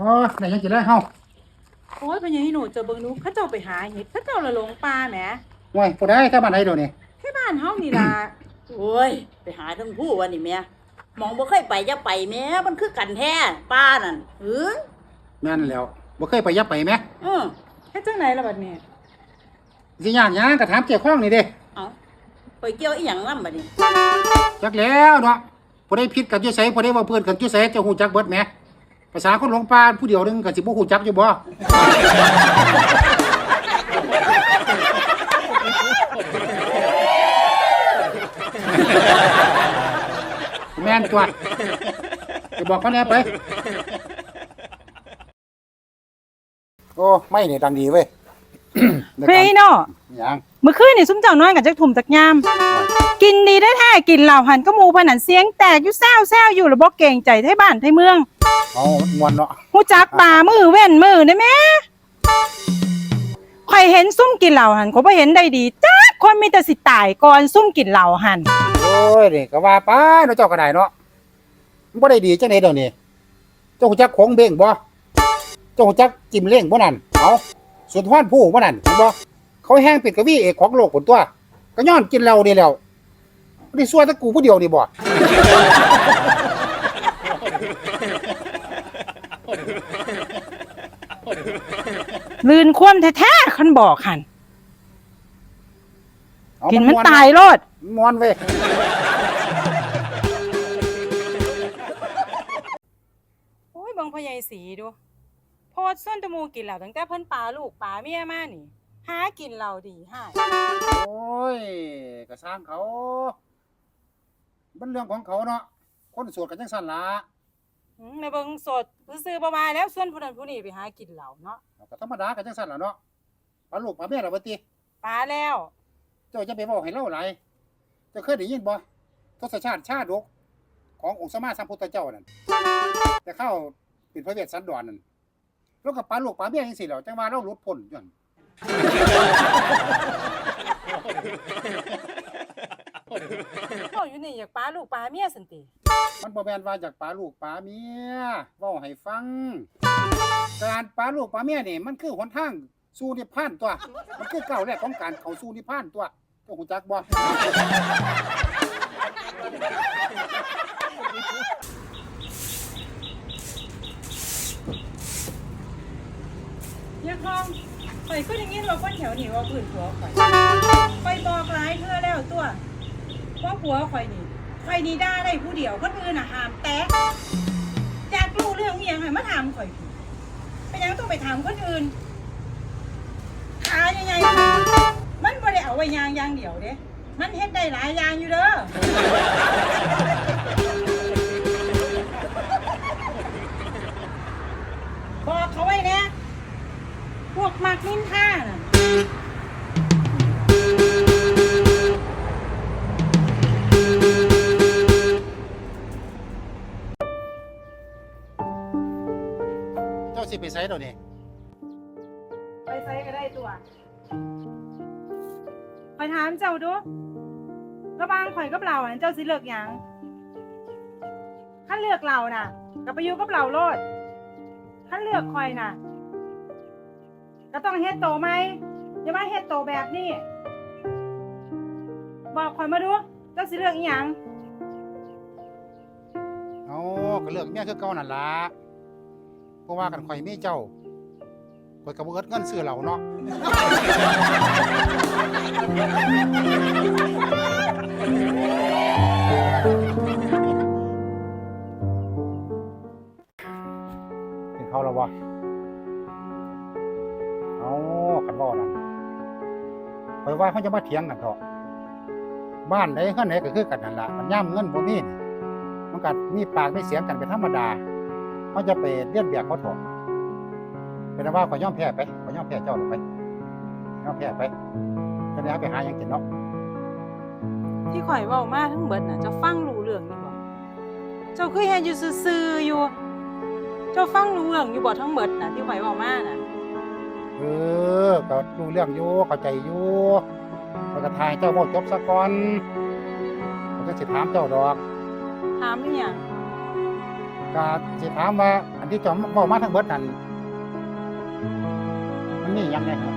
โอ้ยไหนยังกินแล้วเฮาโอ้ยพญาฮิโนเจอเบิ่งหนูเขาเจ้าไปหาเห็ดเขาเจ้าละหลงป่าแหมห่วยผู้ใดถ้าบ้านใดเดี๋ยวนี้ที่บ้านเฮานี่ล่ะ โอ้ย ไปหาทั้งผู้วันนี่แม่หมองบ่เคยไปจะไปแม่มันคือกันแท้ป้านั่นเออแม่นแล้วบ่เคยไปยับไปแหมเออเฮ็ดจังไหนล่ะบัดนี้สิยากหยังก็ถามเจ้าของนี่เด้เอาไปเกี่ยวอีหยังนำบัดนี้จักแล้วเนาะผู้ใดผิดกันอยู่ไสผู้ใดบ่เพื่อนกันอยู่ไสเจ้าฮู้จักเบิดแหม ภาษาคนหลงป่าผู้เดียวนึงกับสิบ่ฮู้จักอยู่บ่แม่นตัวจะบอกเขาแน่ไป โอ้ ไม่เนี่ยดังดีเว้ย พญาฮิโนหยังเมื่อคืนนี่ซุมเจ้าน้อยกับจักถุ่มจักยาม กินดีได้แท้กินเหล้าหันก็หมู่พนันเสียงแตกอยู่แซวแซวอยู่แล้วบ่เก่งใจไทบ้านไทเมืองเอามวนเนาะฮู้จักป่ามือเว้นมือได้แม่ข่อยเห็นซุ่มกินเหล้าหันก็บ่เห็นได้ดีจักคนมีแต่สิตายก่อนซุ่มกินเหล้าหันโอ้ยนี่ก็ว่าไปเนาะเจ้าก็ได้เนาะมันบ่ได้ดีจังได๋เดี๋ยวนี้เจ้าฮู้จักของเบ้งบ่เจ้าฮู้จักจิ้มเล้งบ่นั่นเอา สุดท้อนผู้บ่นั่นเห็นบ่เขาแห้งเป็นกวีเอกของโลกคนตัว ก็ย้อนกินเหล้านี่แหล้วบ่ได้ซัวแต่กูผู้เดียวนี่บ่ลื่นคว่ำแท้ๆคันบอกหันเอากินมันวตายโลด มวนเว้ยโอ้ยเบังพยายสีดูโพ ดส้นตะมูกินเหล่าตั้งแต่เพิ่นปลาลูกปลาเมียมานี่ หากินเหล่าดีให้โอ้ยก็สร้างเขามันเรื่องของเขาเนาะคนโสวดกันจังซั่นล่ะอืมในเบิงสดซื้อๆประมาณแล้วส่วนผู้นั้นผู้นี้ไปหากินเหล่าเนาะก็ธรรมดากันจังซั่นล่ะเนาะปลาลูกปลาแม่ล่ะบ่ติปลาแล้วเจ้าจะไปบอกให้เล่าหลายเจ้าเคยได้ยินบ่ทศชาติชาดกขององค์สมมาสัมพุทธเจ้านั่นแต่เข้าเป็นพระเวสสันดรนั่น แล้วก็ปลาลูกปลาเบี้ยจังซี่แหล้วจังว่าเราหลุดพ้นอยู่นั่นโอ้อยู่นี่อยากปลาลูกปลาเมียสันติมันบ่แม่นว่าจากปลาลูกปลาเมียเว้าให้ฟัง การปลาลูกปลาเมียนี่มันคือหนทางสู่นิพพานตัว มันคือก้าวแรกของการเข้าสู่นิพพานตัวเจ้าฮู้จักบ่ เฮียคองข่อยก็อย่างนี้เราคนแถวหนีว่าพื้นผัวข่อยข่อยบอกหลายเทื่อแล้วตัวว่าผัวข่อยนี่ข่อยนี่ด่าได้ผู้เดียวคนอื่นน่ะหามแตะอยากรู้เรื่องอียงให้มาถามข่อยไปยังต้องไปถามคนอื่นขายังไงมันบ่ได้เอาไว้ยางยางเดียวเด้มันเฮ็ดได้หลายอย่างอยู่เด้อบอก เขาไว้นะพวกมักนินท่าน่ะเจ้าสิไปไสเดี๋ยวนี้ไปใส่ก็ได้ตัวคอยถามเจ้าดูระหวางข่อยกับเราอะเจ้าสิเลือกหยังขั้นเลือกเราน่ะก็ไปอยู่กับเราโลดขั้นเลือกข่อยน่ะ ก็ต้องเฮ็ดโตไหมอย่ามาเฮ็ดโตแบบนี้ บอกข่อยมาดูเจ้าสิเลือกอีหยังเอาก็เลือกเมียคือเก่านั่นล่ะเพราะว่ากันข่อยมีเจ้าข่อยก็บ่เอิดเงินซื้อเหล้าเนาะกินข้าวแล้วว กันบ่นั่นข่อยว่าเขาจะมาเถียงกันเถอะบ้านใดเฮือนไหนก็คือกันนั่นละมันย่ำเงินบ่มีนี่มันก็มีปากมีเสียงกันเป็นธรรมดาเขาจะไปเลี้ยนแบบเขาเถอะเป็นว่าขอยยอมแพ้ไปขอยยอมแพ้เจ้าหรอกไปย่อมแพ้ไปจะได้ไปหาหยังกินเนาะที่ข่อยเว้ามาทั้งเบิดน่ะเจ้าฟังรู้เรื่องอยู่บ่เจ้าคือเฮ็ดอยู่ซื่อๆอยู่ เจ้าฟังรู้เรื่องอยู่บ่ทั้งเบิดน่ะที่ข่อยเว้ามาน่ะ เออ ก็รู้เรื่องอยู่เข้าใจอยู่ข้อยก็ทายเจ้าบ่จบซะก่อนข้อยก็สิถามเจ้าดอกถามอีหยังก็สิถามว่า อันที่เจอมบอกมาทั้งเบิดนั่นมันนี่ยังไงครับ